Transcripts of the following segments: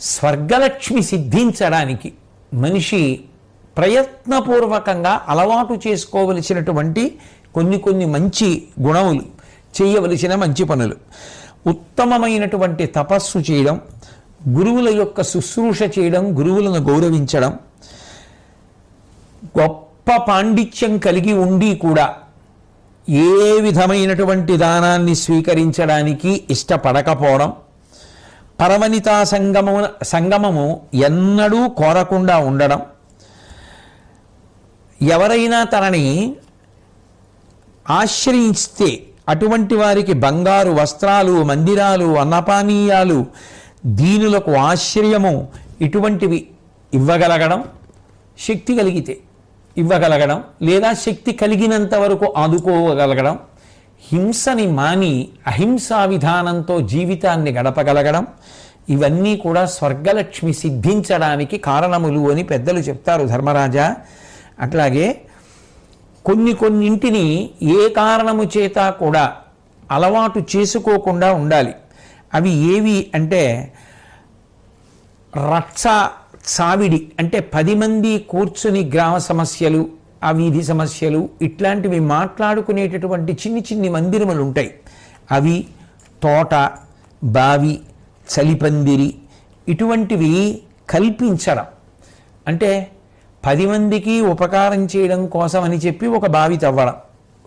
స్వర్గలక్ష్మి సిద్ధించడానికి మనిషి ప్రయత్నపూర్వకంగా అలవాటు చేసుకోవలసినటువంటి కొన్ని కొన్ని మంచి గుణములు చేయవలసిన మంచి పనులు. ఉత్తమమైనటువంటి తపస్సు చేయడం గురువుల యొక్క శుశ్రూష చేయడం గురువులను గౌరవించడం గొప్ప పాండిత్యం కలిగి ఉండి కూడా ఏ విధమైనటువంటి దానాన్ని స్వీకరించడానికి ఇష్టపడకపోవడం పరవనితా సంగము సంగమము ఎన్నడూ కోరకుండా ఉండడం. ఎవరైనా తనని ఆశ్రయిస్తే అటువంటి వారికి బంగారు వస్త్రాలు మందిరాలు అన్నపానీయాలు దీనులకు ఆశ్రయము ఇటువంటివి ఇవ్వగలగడం శక్తి కలిగితే ఇవ్వగలగడం లేదా శక్తి కలిగినంత వరకు ఆదుకోగలగడం. హింసని మాని అహింసా విధానంతో జీవితాన్ని గడపగలగడం ఇవన్నీ కూడా స్వర్గలక్ష్మి సిద్ధించడానికి కారణములు అని పెద్దలు చెప్తారు ధర్మరాజా. అట్లాగే కొన్ని కొన్నింటిని ఏ కారణము చేత కూడా అలవాటు చేసుకోకుండా ఉండాలి. అవి ఏవి అంటే రక్ష చావిడి అంటే పది మంది కూర్చుని గ్రామ సమస్యలు ఆ వీధి సమస్యలు ఇట్లాంటివి మాట్లాడుకునేటటువంటి చిన్ని చిన్ని మందిరములు ఉంటాయి అవి తోట బావి చలిపందిరి ఇటువంటివి కల్పించడం. అంటే పది మందికి ఉపకారం చేయడం కోసం అని చెప్పి ఒక బావి తవ్వడం.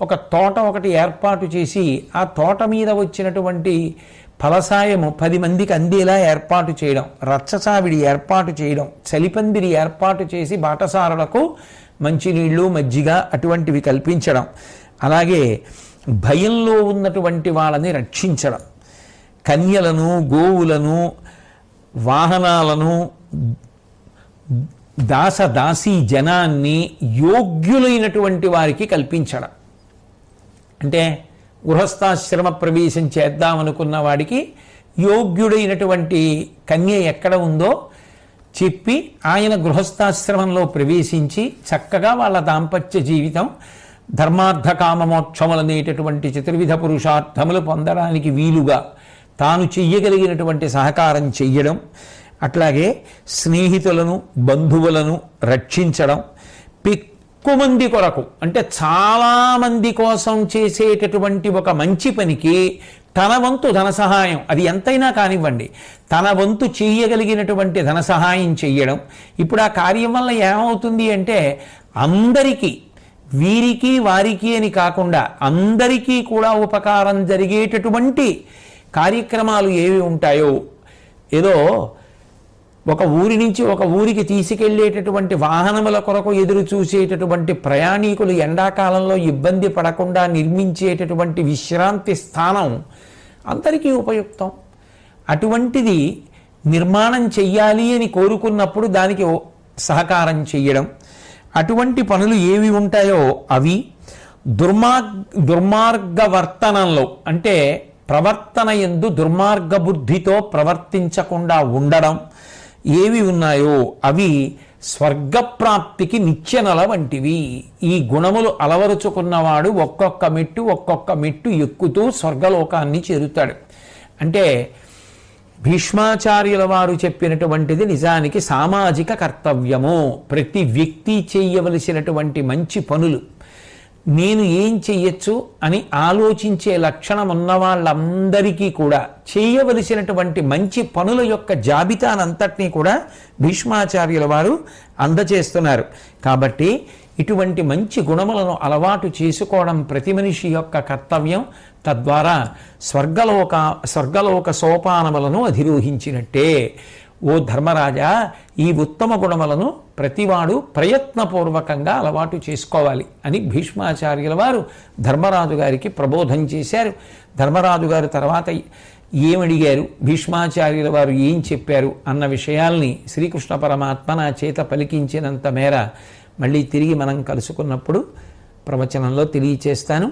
ఒక తోట ఒకటి ఏర్పాటు చేసి ఆ తోట మీద వచ్చినటువంటి ఫలసాయము పది మందికి అందేలా ఏర్పాటు చేయడం. రచ్చసావిడి ఏర్పాటు చేయడం. చలిపందిరి ఏర్పాటు చేసి బాటసారులకు మంచినీళ్ళు మజ్జిగ అటువంటివి కల్పించడం. అలాగే భయంలో ఉన్నటువంటి వాళ్ళని రక్షించడం. కన్యలను గోవులను వాహనాలను దాస దాసీ జనాన్ని యోగ్యులైనటువంటి వారికి కల్పించడం. అంటే గృహస్థాశ్రమ ప్రవేశం చేద్దామనుకున్న వాడికి యోగ్యుడైనటువంటి కన్య ఎక్కడ ఉందో చెప్పి ఆయన గృహస్థాశ్రమంలో ప్రవేశించి చక్కగా వాళ్ళ దాంపత్య జీవితం ధర్మార్థ కామమోక్షములనేటటువంటి చతుర్విధ పురుషార్థములు పొందడానికి వీలుగా తాను చెయ్యగలిగినటువంటి సహకారం చెయ్యడం అట్లాగే స్నేహితులను బంధువులను రక్షించడం పిక్కుమంది కొరకు అంటే చాలామంది కోసం చేసేటటువంటి ఒక మంచి పనికి తన వంతు ధన సహాయం అది ఎంతైనా కానివ్వండి తన వంతు చేయగలిగినటువంటి ధన సహాయం చెయ్యడం. ఇప్పుడు ఆ కార్యం వల్ల ఏమవుతుంది అంటే అందరికీ వీరికి వారికి అని కాకుండా అందరికీ కూడా ఉపకారం జరిగేటటువంటి కార్యక్రమాలు ఏవి ఉంటాయో ఏదో ఒక ఊరి నుంచి ఒక ఊరికి తీసుకెళ్ళేటటువంటి వాహనముల కొరకు ఎదురు చూసేటటువంటి ప్రయాణికులు ఎండాకాలంలో ఇబ్బంది పడకుండా నిర్మించేటటువంటి విశ్రాంతి స్థానం అందరికీ ఉపయుక్తం. అటువంటిది నిర్మాణం చెయ్యాలి అని కోరుకున్నప్పుడు దానికి సహకారం చెయ్యడం. అటువంటి పనులు ఏవి ఉంటాయో అవి దుర్మార్గ దుర్మార్గవర్తనంలో అంటే ప్రవర్తన ఎందు దుర్మార్గ బుద్ధితో ప్రవర్తించకుండా ఉండడం ఏవి ఉన్నాయో అవి స్వర్గప్రాప్తికి నిత్యనల వంటివి. ఈ గుణములు అలవరుచుకున్నవాడు ఒక్కొక్క మెట్టు ఒక్కొక్క మెట్టు ఎక్కుతూ స్వర్గలోకాన్ని చేరుతాడు. అంటే భీష్మాచార్యుల వారు చెప్పినటువంటిది నిజానికి సామాజిక కర్తవ్యము. ప్రతి వ్యక్తి చేయవలసినటువంటి మంచి పనులు. నేను ఏం చెయ్యొచ్చు అని ఆలోచించే లక్షణం ఉన్న వాళ్ళందరికీ కూడా చేయవలసినటువంటి మంచి పనుల యొక్క జాబితానంతటినీ కూడా భీష్మాచార్యుల వారు అందజేస్తున్నారు కాబట్టి ఇటువంటి మంచి గుణములను అలవాటు చేసుకోవడం ప్రతి మనిషి యొక్క కర్తవ్యం. తద్వారా స్వర్గలోక స్వర్గలోక సోపానములను అధిరోహించినట్టే. ఓ ధర్మరాజా ఈ ఉత్తమ గుణములను ప్రతివాడు ప్రయత్నపూర్వకంగా అలవాటు చేసుకోవాలి అని భీష్మాచార్యుల వారు ధర్మరాజు గారికి ప్రబోధం చేశారు. ధర్మరాజు గారు తర్వాత ఏమడిగారు? భీష్మాచార్యుల వారు ఏం చెప్పారు అన్న విషయాల్ని శ్రీకృష్ణ పరమాత్మ నా చేత పలికించినంత మేర మళ్ళీ తిరిగి మనం కలుసుకున్నప్పుడు ప్రవచనంలో తెలియచేస్తాను.